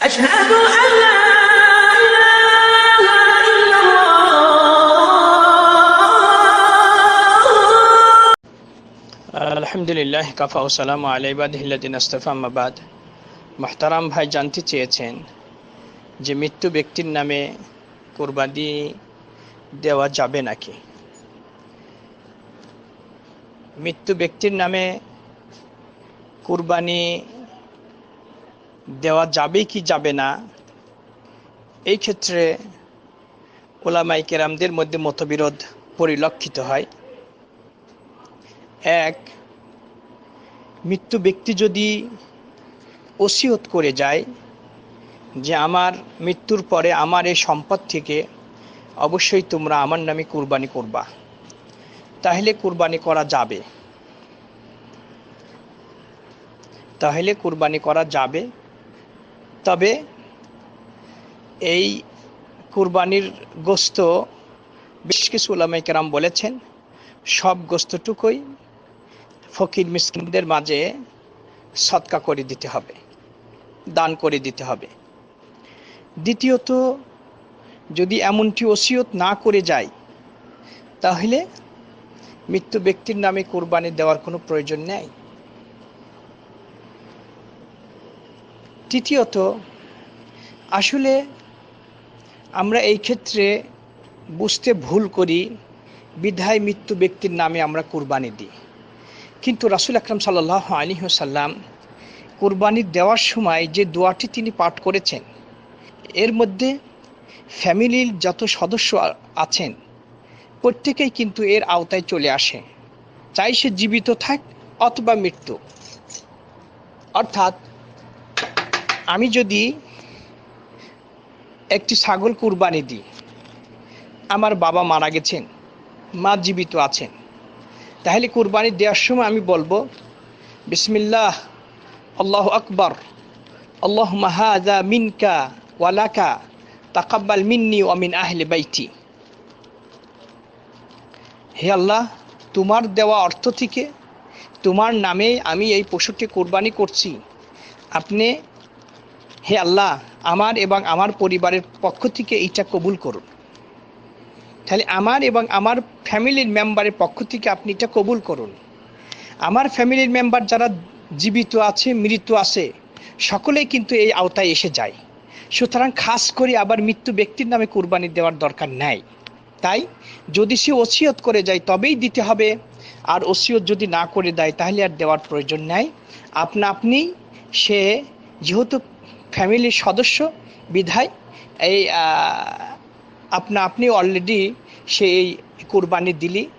أشهد أن لا إله إلا الله আলহামদুলিল্লাহ কাফা ও সালাম আলাইবাদিল্লাদিন আস্তফা মাবাদ মাহতারাম ভাই জানতে চেয়েছেন যে মৃত্যু ব্যক্তির নামে কোরবানি দেওয়া যাবে নাকি মৃত্যু ব্যক্তির নামে কুরবানি দেওয়া যাবে কি যাবে না, এই ক্ষেত্রে ওলামাই কেরামদের মধ্যে মতবিরোধ পরিলক্ষিত হয়। এক, মৃত্যু ব্যক্তি যদি ওসিয়ত করে যায় যে আমার মৃত্যুর পরে আমার এই সম্পদ থেকে অবশ্যই তোমরা আমার নামে কুরবানি করবা, তাহলে কুরবানি করা যাবে। তাহলে কুরবানি করা যাবে তবে এই কুরবানির গোস্ত বেশ কিছু ওলামাই কেরাম বলেছেন, সব গোস্তটুকুই ফকির মিসকিনদের মাঝে সৎকা করে দিতে হবে, দান করে দিতে হবে। দ্বিতীয়ত, যদি এমনটি ওসিয়ত না করে যায়, তাহলে মৃত্যু ব্যক্তির নামে কোরবানি দেওয়ার কোনো প্রয়োজন নেই। তৃতীয়ত, আসলে আমরা এই ক্ষেত্রে বুঝতে ভুল করি, বিধায় মৃত্যু ব্যক্তির নামে আমরা কুরবানি দিই। কিন্তু রাসুল আকরাম সাল্লাহ আলী সাল্লাম কোরবানি দেওয়ার সময় যে দোয়াটি তিনি পাঠ করেছেন, এর মধ্যে ফ্যামিলির যত সদস্য আছেন, প্রত্যেকেই কিন্তু এর আওতায় চলে আসে। চাই সে জীবিত থাক অথবা মৃত্যু। অর্থাৎ আমি যদি একটি ছাগল কুরবানি দিই, আমার বাবা মারা গেছেন, মা জীবিত আছেন, তাহলে কুরবানি দেওয়ার সময় আমি বলব, বিসমিল্লাহ, আল্লাহ আকবর আল্লাহ মাহাদা মিনকা ওয়ালাকা তাকাব্বাল মিন্নি ওয়ামিন আহলে বাইটি হে আল্লাহ, তোমার দেওয়া অর্থ থেকে তোমার নামে আমি এই পশুকে কোরবানি করছি। আপনি হে আল্লাহ, আমার এবং আমার পরিবারের পক্ষ থেকে এইটা কবুল করুন। তাহলে আমার এবং আমার ফ্যামিলির মেম্বারের পক্ষ থেকে আপনি এটা কবুল করুন। আমার ফ্যামিলির মেম্বার যারা জীবিত আছে মৃত্যু আছে, সকলেই কিন্তু এই আওতায় এসে যায়। সুতরাং খাস করে আবার মৃত্যু ব্যক্তির নামে কুরবানি দেওয়ার দরকার নাই। তাই যদি সে ওসিয়ত করে যায়, তবেই দিতে হবে। আর ওসিয়ত যদি না করে দেয়, তাহলে আর দেওয়ার প্রয়োজন নাই। আপনা আপনি সে যেহেতু ফ্যামিলির সদস্য, বিধায় এই আপনা, আপনি অলরেডি সে এই কোরবানি দিলি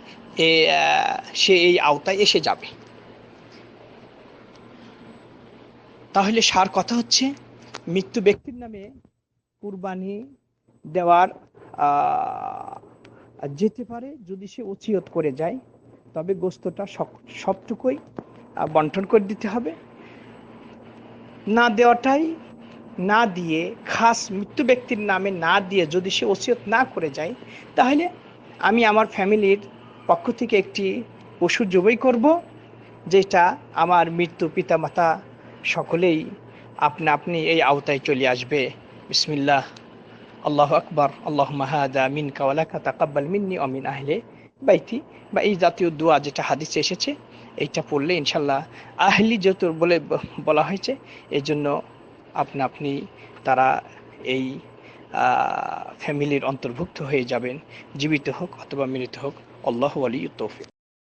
সে এই আওতায় এসে যাবে। তাহলে সার কথা হচ্ছে, মৃত্যু ব্যক্তির নামে কুরবানি দেওয়ার যেতে পারে যদি সে ওসিয়ত করে যায়, তবে গোস্তটা সব- সবটুকুই বন্টন করে দিতে হবে। না দেওয়াটাই না দিয়ে, খাস মৃত্যু ব্যক্তির নামে না দিয়ে যদি সে ওসিয়ত না করে যায়, তাহলে আমি আমার ফ্যামিলির পক্ষ থেকে একটি পশু জবই করব, যেটা আমার মৃত্যু পিতামাতা সকলেই আপনা আপনি এই আওতায় চলে আসবে। বিসমিল্লাহ। আল্লাহ আকবর। আল্লাহ মাহাদা মিন কাওয়ালাকা তাকাব্বাল মিন্নি অমিন আহলে বাইতি। বা এই জাতীয় দোয়া যেটা হাদিসে এসেছে, এইটা পড়লে ইনশাল্লাহ আহলি যেহেতু বলে, বলা হয়েছে এই জন্য আপনা আপনি তারা এই ফ্যামিলির অন্তর্ভুক্ত হয়ে যাবেন, জীবিত হোক অথবা মৃত হোক। আল্লাহ আলী তৌফিক।